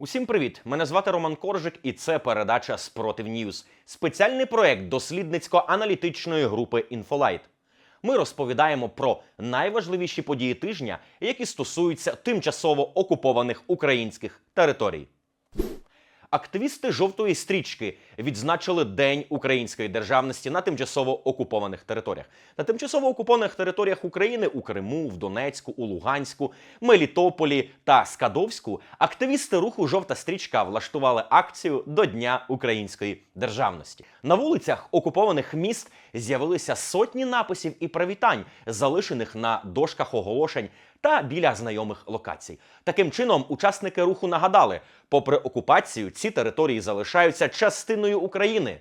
Усім привіт! Мене звати Роман Коржик, і це передача Спротив Ньюз. Спеціальний проект дослідницько-аналітичної групи Інфолайт. Ми розповідаємо про найважливіші події тижня, які стосуються тимчасово окупованих українських територій. Активісти жовтої стрічки відзначили День української державності на тимчасово окупованих територіях. На тимчасово окупованих територіях України у Криму, в Донецьку, у Луганську, Мелітополі та Скадовську активісти руху Жовта стрічка влаштували акцію до Дня української державності. На вулицях окупованих міст з'явилися сотні написів і привітань, залишених на дошках оголошень та біля знайомих локацій. Таким чином, учасники руху нагадали, попри окупацію, ці території залишаються частиною України.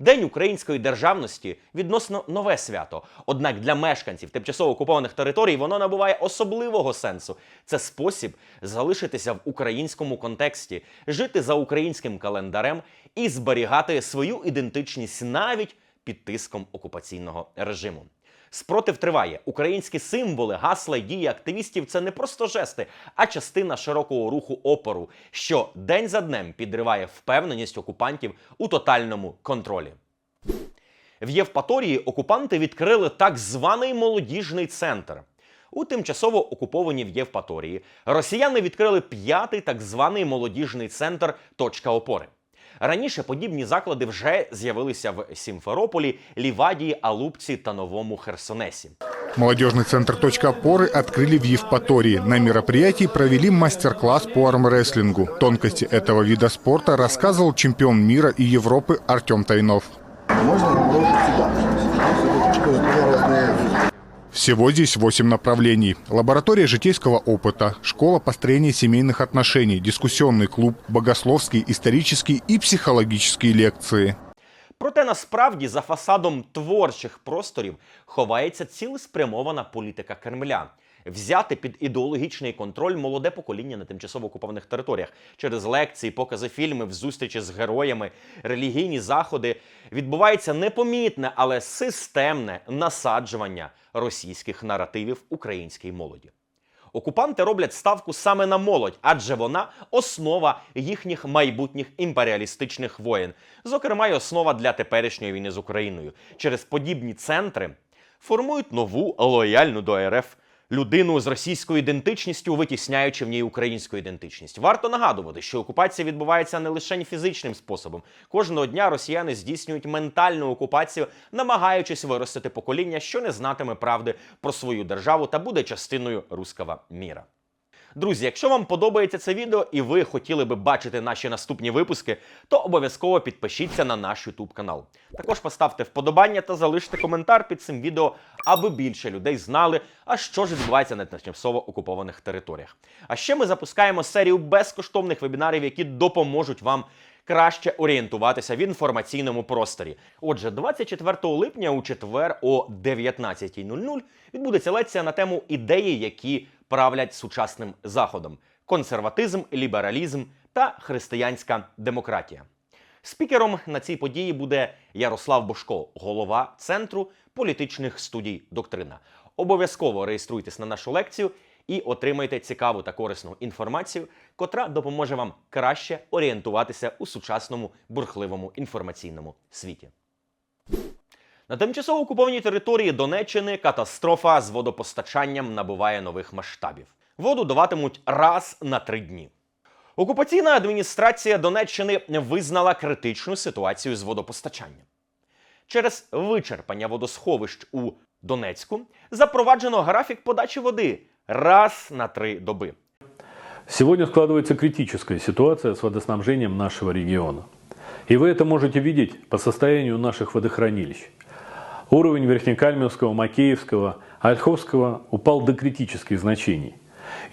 День української державності відносно нове свято. Однак для мешканців тимчасово окупованих територій воно набуває особливого сенсу. Це спосіб залишитися в українському контексті, жити за українським календарем і зберігати свою ідентичність навіть під тиском окупаційного режиму. Спротив триває. Українські символи, гасла й дії активістів це не просто жести, а частина широкого руху опору, що день за днем підриває впевненість окупантів у тотальному контролі. В Євпаторії окупанти відкрили так званий молодіжний центр. У тимчасово окупованій в Євпаторії росіяни відкрили п'ятий так званий молодіжний центр точка опори. Раніше подібні заклади вже з'явилися в Сімферополі, Лівадії, Алупці та Новому Херсонесі. Молодежный центр «Точка опоры» открыли в Евпатории. На мероприятии провели мастер-класс по армрестлингу. Тонкости этого вида спорта рассказывал чемпион мира и Европы Артем Тайнов. Можно Всего здесь 8 направлений. Лаборатория житейского опыта, школа построения семейных отношений, дискуссионный клуб, богословские, исторические и психологические лекции. Проте насправді за фасадом творчих просторів ховається цілеспрямована політика Кремля. Взяти під ідеологічний контроль молоде покоління на тимчасово окупованих територіях через лекції, покази фільмів, зустрічі з героями, релігійні заходи відбувається непомітне, але системне насаджування російських наративів українській молоді. Окупанти роблять ставку саме на молодь, адже вона основа їхніх майбутніх імперіалістичних воєн, зокрема й основа для теперішньої війни з Україною. Через подібні центри формують нову лояльну до РФ людину з російською ідентичністю, витісняючи в ній українську ідентичність. Варто нагадувати, що окупація відбувається не лише фізичним способом. Кожного дня росіяни здійснюють ментальну окупацію, намагаючись виростити покоління, що не знатиме правди про свою державу та буде частиною руского міра. Друзі, якщо вам подобається це відео і ви хотіли би бачити наші наступні випуски, то обов'язково підпишіться на наш YouTube канал. Також поставте вподобання та залиште коментар під цим відео, аби більше людей знали, а що ж відбувається на тимчасово окупованих територіях. А ще ми запускаємо серію безкоштовних вебінарів, які допоможуть вам краще орієнтуватися в інформаційному просторі. Отже, 24 липня у четвер о 19.00 відбудеться лекція на тему ідеї, які правлять сучасним заходом: консерватизм, лібералізм та християнська демократія. Спікером на цій події буде Ярослав Бошко, голова центру політичних студій Доктрина. Обов'язково реєструйтесь на нашу лекцію і отримайте цікаву та корисну інформацію, котра допоможе вам краще орієнтуватися у сучасному бурхливому інформаційному світі. На тимчасово окупованій території Донеччини катастрофа з водопостачанням набуває нових масштабів. Воду даватимуть раз на три дні. Окупаційна адміністрація Донеччини визнала критичну ситуацію з водопостачанням. Через вичерпання водосховищ у Донецьку запроваджено графік подачі води раз на три доби. Сегодня складывается критическая ситуация с водоснабжением нашего региона. И вы это можете видеть по состоянию наших водохранилищ. Уровень Верхнекальмовского, Макеевского, Ольховского упал до критических значений.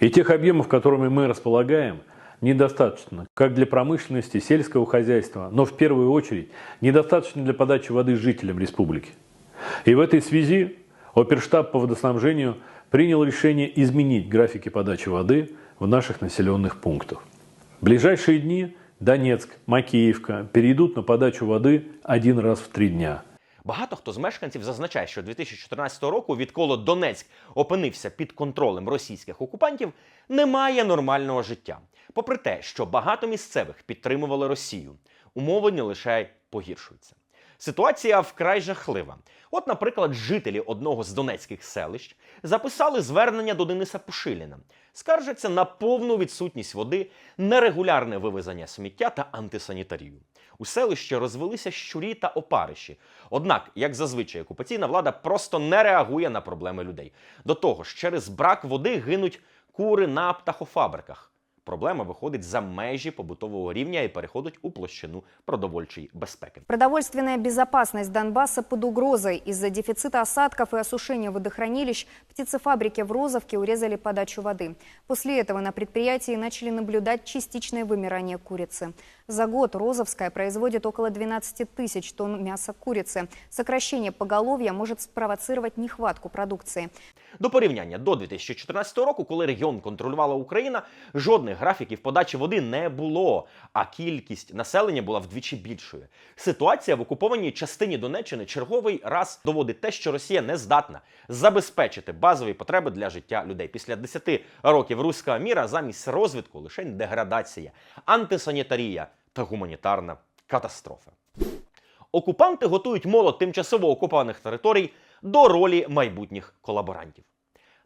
И тех объемов, которыми мы располагаем, недостаточно как для промышленности, сельского хозяйства, но в первую очередь недостаточно для подачи воды жителям республики. И в этой связи Оперштаб по водоснабжению принял решение изменить графики подачи воды в наших населенных пунктах. В ближайшие дни Донецк, Макеевка перейдут на подачу воды один раз в три дня. Багато хто з мешканців зазначає, що 2014 року, відколи Донецьк опинився під контролем російських окупантів, немає нормального життя. Попри те, що багато місцевих підтримували Росію, умови не лише погіршуються. Ситуація вкрай жахлива. От, наприклад, жителі одного з донецьких селищ записали звернення до Дениса Пушиліна. Скаржаться на повну відсутність води, нерегулярне вивезення сміття та антисанітарію У селищі розвелися щурі та опариші. Однак, як зазвичай, окупаційна влада просто не реагує на проблеми людей. До того ж, через брак води гинуть кури на птахофабриках. Проблема виходить за межі побутового рівня і переходить у площину продовольчої безпеки. Продовольственная безопасность Донбасса под угрозой. Из-за дефицита осадков и осушения водохранилищ птицефабрики в Розовке урезали подачу воды. После этого на предприятии начали наблюдать частичное вымирание курицы. За год Розовская производит около 12 тысяч тонн мяса курицы. Сокращение поголовья может спровоцировать нехватку продукции. До порівняння до 2014 року, коли регіон контролювала Україна, жодних графіків подачі води не було, а кількість населення була вдвічі більшою. Ситуація в окупованій частині Донеччини черговий раз доводить те, що Росія не здатна забезпечити базові потреби для життя людей. Після 10 років руського міра замість розвитку лише деградація, антисанітарія та гуманітарна катастрофа. Окупанти готують молод тимчасово окупованих територій до ролі майбутніх колаборантів.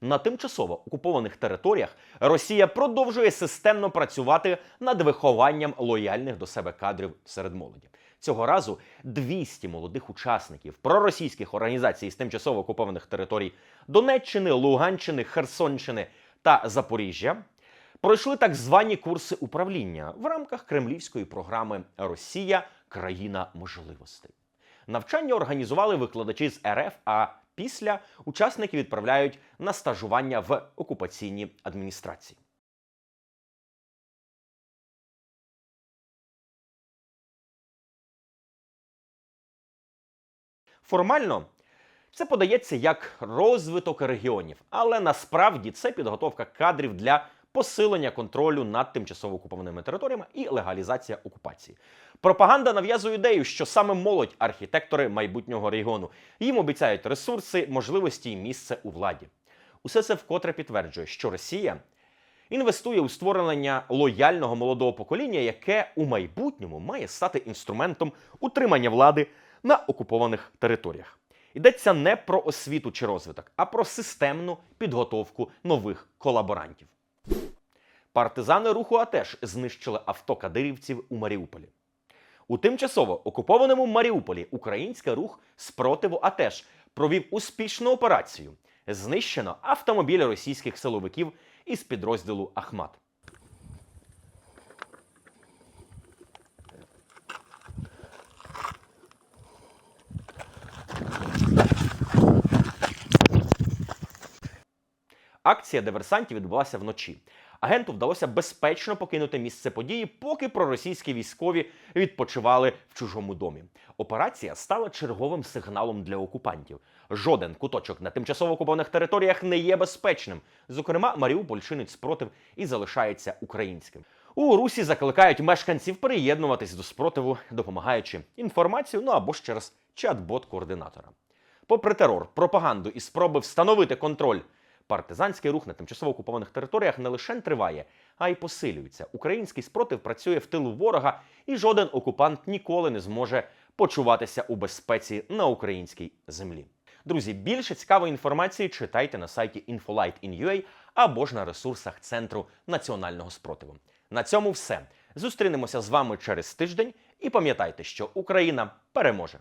На тимчасово окупованих територіях Росія продовжує системно працювати над вихованням лояльних до себе кадрів серед молоді. Цього разу 200 молодих учасників проросійських організацій з тимчасово окупованих територій Донеччини, Луганщини, Херсонщини та Запоріжжя пройшли так звані курси управління в рамках кремлівської програми Росія країна можливостей. Навчання організували викладачі з РФ, а після учасники відправляють на стажування в окупаційні адміністрації. Формально це подається як розвиток регіонів, але насправді це підготовка кадрів для посилення контролю над тимчасово окупованими територіями і легалізація окупації. Пропаганда нав'язує ідею, що саме молодь архітектори майбутнього регіону. Їм обіцяють ресурси, можливості і місце у владі. Усе це вкотре підтверджує, що Росія інвестує у створення лояльного молодого покоління, яке у майбутньому має стати інструментом утримання влади на окупованих територіях. Йдеться не про освіту чи розвиток, а про системну підготовку нових колаборантів. Партизани руху АТЕШ знищили авто кадирівців у Маріуполі. У тимчасово окупованому Маріуполі український рух спротиву АТЕШ провів успішну операцію. Знищено автомобіль російських силовиків із підрозділу Ахмат. Акція диверсантів відбулася вночі. Агенту вдалося безпечно покинути місце події, поки проросійські військові відпочивали в чужому домі. Операція стала черговим сигналом для окупантів. Жоден куточок на тимчасово окупованих територіях не є безпечним. Зокрема, Маріуполь чинить спротив і залишається українським. У Русі закликають мешканців приєднуватись до спротиву, допомагаючи інформацію, ну або ж через чат-бот координатора. Попри терор, пропаганду і спроби встановити контроль, партизанський рух на тимчасово окупованих територіях не лише триває, а й посилюється. Український спротив працює в тилу ворога, і жоден окупант ніколи не зможе почуватися у безпеці на українській землі. Друзі, більше цікавої інформації читайте на сайті infolight.in.ua або ж на ресурсах Центру національного спротиву. На цьому все. Зустрінемося з вами через тиждень і пам'ятайте, що Україна переможе.